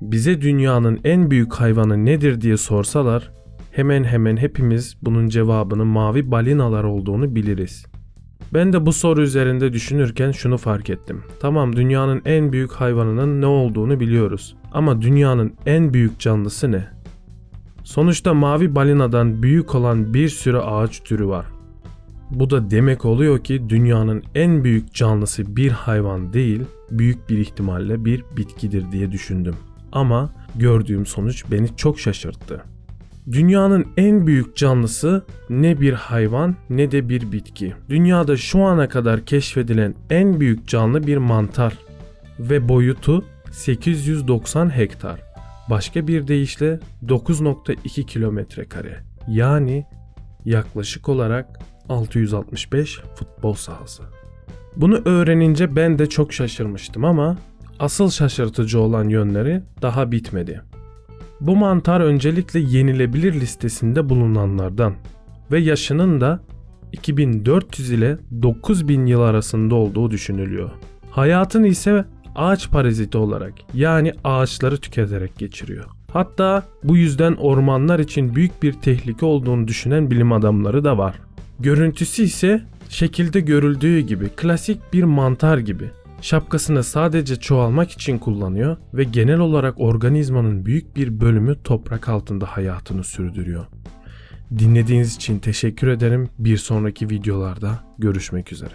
bize dünyanın en büyük hayvanı nedir diye sorsalar hemen hemen hepimiz bunun cevabının mavi balinalar olduğunu biliriz. Ben de bu soru üzerinde düşünürken şunu fark ettim. Tamam dünyanın en büyük hayvanının ne olduğunu biliyoruz. Ama dünyanın en büyük canlısı ne? Sonuçta mavi balinadan büyük olan bir sürü ağaç türü var. Bu da demek oluyor ki dünyanın en büyük canlısı bir hayvan değil, büyük bir ihtimalle bir bitkidir diye düşündüm. Ama gördüğüm sonuç beni çok şaşırttı. Dünyanın en büyük canlısı ne bir hayvan ne de bir bitki. Dünyada şu ana kadar keşfedilen en büyük canlı bir mantar ve boyutu 890 hektar. Başka bir deyişle 9.2 kilometre kare. Yani yaklaşık olarak 665 futbol sahası. Bunu öğrenince ben de çok şaşırmıştım ama asıl şaşırtıcı olan yönleri daha bitmedi. Bu mantar öncelikle yenilebilir listesinde bulunanlardan ve yaşının da 2400 ile 9000 yıl arasında olduğu düşünülüyor. Hayatını ise ağaç paraziti olarak yani ağaçları tüketerek geçiriyor. Hatta bu yüzden ormanlar için büyük bir tehlike olduğunu düşünen bilim adamları da var. Görüntüsü ise şekilde görüldüğü gibi klasik bir mantar gibi. Şapkasını sadece çoğalmak için kullanıyor ve genel olarak organizmanın büyük bir bölümü toprak altında hayatını sürdürüyor. Dinlediğiniz için teşekkür ederim. Bir sonraki videolarda görüşmek üzere.